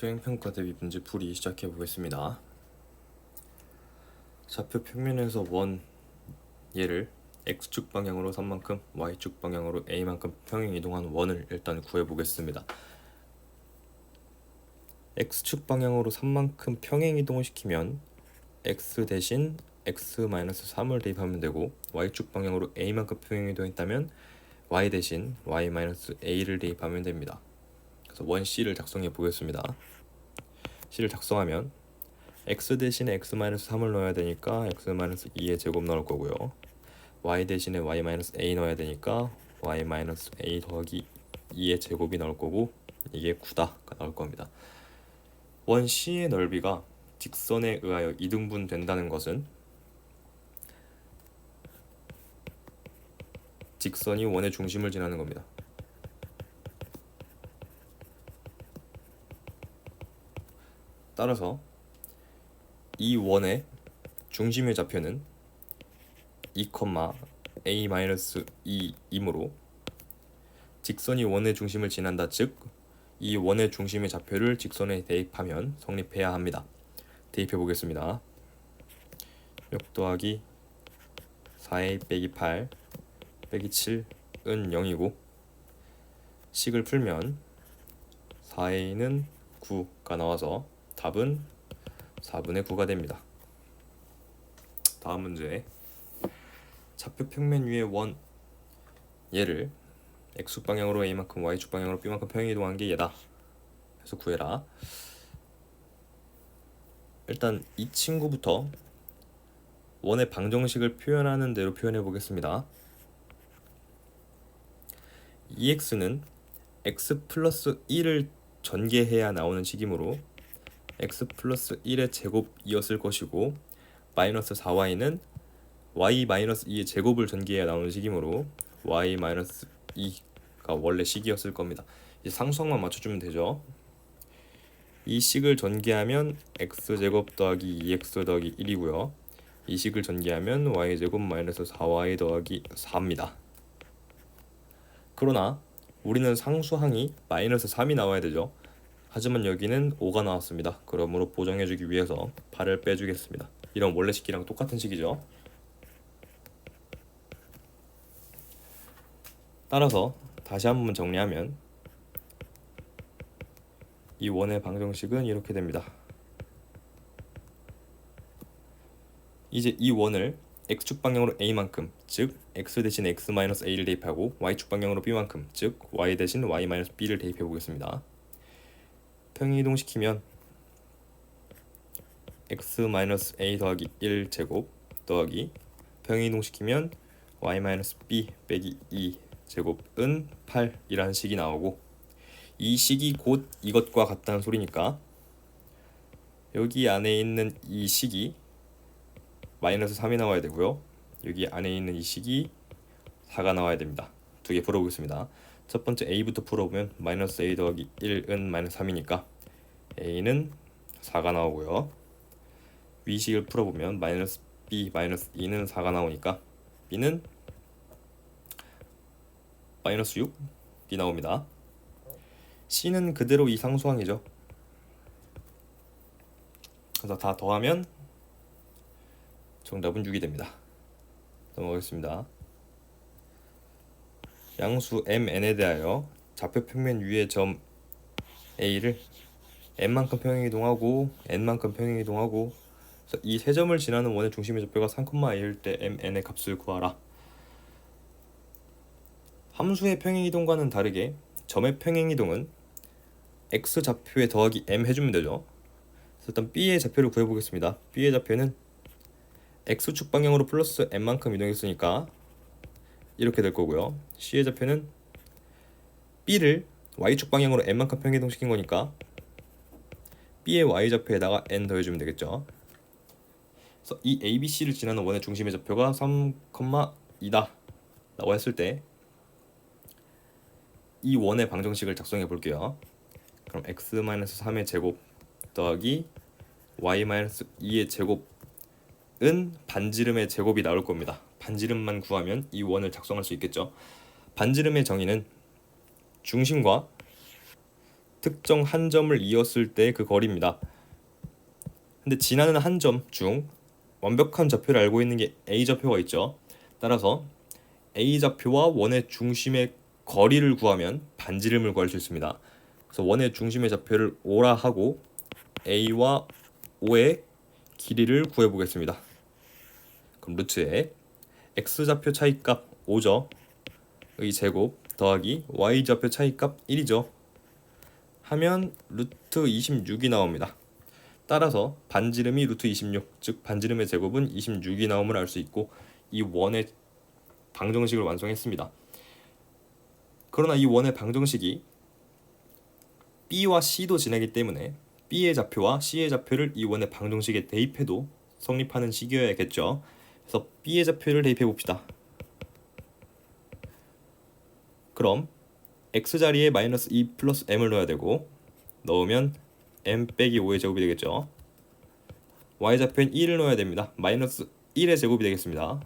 수행평가 대비 문제 풀이 시작해 보겠습니다. 좌표 평면에서 원 얘를 x축 방향으로 3만큼, y축 방향으로 a만큼 평행 이동한 원을 일단 구해 보겠습니다. x축 방향으로 3만큼 평행 이동을 시키면 x 대신 x-3을 대입하면 되고 y축 방향으로 a만큼 평행 이동했다면 y 대신 y-a를 대입하면 됩니다. 원 C를 작성해 보겠습니다. C를 작성하면 x 대신에 x-3을 넣어야 되니까 x-2의 제곱 넣을 거고요. y 대신에 y-a 넣어야 되니까 y-a 더하기 2의 제곱이 나올 거고 이게 9다가 나올 겁니다. 원 C의 넓이가 직선에 의하여 이등분 된다는 것은 직선이 원의 중심을 지나는 겁니다. 따라서 이 원의 중심의 좌표는 2,a-2이므로 직선이 원의 중심을 지난다 즉 이 원의 중심의 좌표를 직선에 대입하면 성립해야 합니다. 대입해 보겠습니다. 6 더하기 4a 빼기 8 빼기 7은 0이고 식을 풀면 4a는 9가 나와서 답은 4분의 9가 됩니다. 다음 문제 좌표 평면 위의 원 얘를 x축 방향으로 a만큼 y축 방향으로 b만큼 평행 이동한 게 얘다. 해서 구해라. 일단 이 친구부터 원의 방정식을 표현하는 대로 표현해 보겠습니다. EX는 x 플러스 1을 전개해야 나오는 식이므로 x 플러스 1의 제곱이었을 것이고 마이너스 4y는 y 마이너스 2의 제곱을 전개해야 나오는 식이므로 y 마이너스 2가 원래 식이었을 겁니다. 이제 상수항만 맞춰주면 되죠. 이 식을 전개하면 x 제곱 더하기 2x 더하기 1이고요. 이 식을 전개하면 y 제곱 마이너스 4y 더하기 4입니다. 그러나 우리는 상수항이 마이너스 3이 나와야 되죠. 하지만 여기는 5가 나왔습니다. 그러므로 보정해주기 위해서 8을 빼주겠습니다. 이런 원래 식기랑 똑같은 식이죠. 따라서 다시 한번 정리하면 이 원의 방정식은 이렇게 됩니다. 이제 이 원을 x축 방향으로 a만큼 즉 x 대신 x-a를 대입하고 y축 방향으로 b만큼 즉 y 대신 y-b를 대입해 보겠습니다. 평행 이동시키면 x-a 더하기 1 제곱 더하기 평행 이동시키면 y-b 빼기 2 제곱은 8이라는 식이 나오고 이 식이 곧 이것과 같다는 소리니까 여기 안에 있는 이 식이 마이너스 3이 나와야 되고요. 여기 안에 있는 이 식이 4가 나와야 됩니다. 두 개 풀어보겠습니다. 첫 번째 a부터 풀어보면 마이너스 a 더하기 1은 마이너스 3이니까 a는 4가 나오고요. 위식을 풀어보면 마이너스 b 마이너스 2는 4가 나오니까 b는 마이너스 6이 나옵니다. c는 그대로 이 상수항이죠. 그래서 다 더하면 정답은 6이 됩니다. 넘어가겠습니다. 양수 mn에 대하여 좌표 평면 위의 점 a를 n만큼 평행 이동하고 n만큼 평행 이동하고 이 세 점을 지나는 원의 중심의 좌표가 3,a일 때 mn의 값을 구하라. 함수의 평행 이동과는 다르게 점의 평행 이동은 x 좌표에 더하기 m 해주면 되죠. 그래서 일단 b의 좌표를 구해보겠습니다. b의 좌표는 x축 방향으로 플러스 m만큼 이동했으니까 이렇게 될 거고요. c의 좌표는 b를 y축 방향으로 n만큼 평행 이동시킨 거니까 b의 y 좌표에다가 n 더해주면 되겠죠. 그래서 이 ABC를 지나는 원의 중심의 좌표가 3,2다 라고 했을 때 이 원의 방정식을 작성해 볼게요. 그럼 x-3의 제곱 더하기 y-2의 제곱은 반지름의 제곱이 나올 겁니다. 반지름만 구하면 이 원을 작성할 수 있겠죠. 반지름의 정의는 중심과 특정 한 점을 이었을 때 그 거리입니다. 근데 지나는 한 점 중 완벽한 좌표를 알고 있는 게 A 좌표가 있죠. 따라서 A 좌표와 원의 중심의 거리를 구하면 반지름을 구할 수 있습니다. 그래서 원의 중심의 좌표를 O라 하고 A와 O의 길이를 구해 보겠습니다. 그럼 루트에 x 좌표 차이값 5죠. 의 제곱 더하기 y 좌표 차이값 1이죠. 하면 루트 26이 나옵니다. 따라서 반지름이 루트 26, 즉 반지름의 제곱은 26이 나옴을 알 수 있고 이 원의 방정식을 완성했습니다. 그러나 이 원의 방정식이 B와 C도 지나기 때문에 B의 좌표와 C의 좌표를 이 원의 방정식에 대입해도 성립하는 식이어야겠죠. 그래서 B의 좌표를 대입해 봅시다. 그럼 x 자리에 마이너스 2 플러스 m을 넣어야 되고 넣으면 m 빼기 5의 제곱이 되겠죠. y 좌표엔 1을 넣어야 됩니다. 마이너스 1의 제곱이 되겠습니다.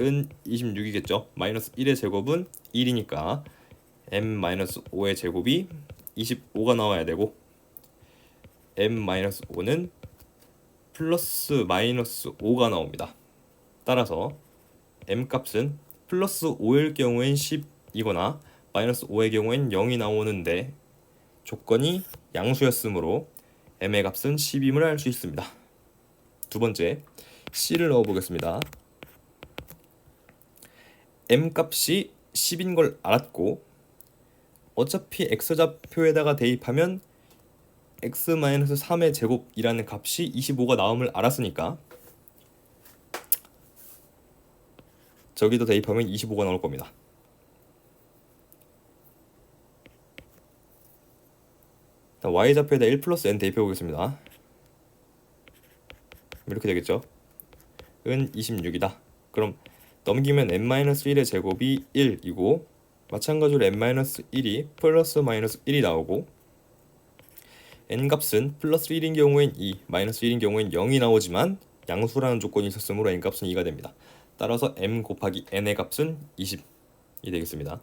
은 26이겠죠. 마이너스 1의 제곱은 1이니까 m 마이너스 5의 제곱이 25가 나와야 되고 m 마이너스 5는 플러스 마이너스 5가 나옵니다. 따라서 m 값은 플러스 5일 경우엔 10이거나 마이너스 5의 경우엔 0이 나오는데 조건이 양수였으므로 m의 값은 10임을 알 수 있습니다. 두 번째 c를 넣어 보겠습니다. m 값이 10인 걸 알았고 어차피 x 좌표에다가 대입하면 x-3의 제곱이라는 값이 25가 나옴을 알았으니까 저기도 대입하면 25가 나올 겁니다. 일단 y 좌표에다 1 플러스 n 대입해 보겠습니다. 이렇게 되겠죠. 은 26이다. 그럼 넘기면 n-1의 제곱이 1이고 마찬가지로 n-1이 플러스 마이너스 1이 나오고 n 값은 플러스 1인 경우엔 2, 마이너스 1인 경우엔 0이 나오지만 양수라는 조건이 있었으므로 n 값은 2가 됩니다. 따라서 m 곱하기 n의 값은 20이 되겠습니다.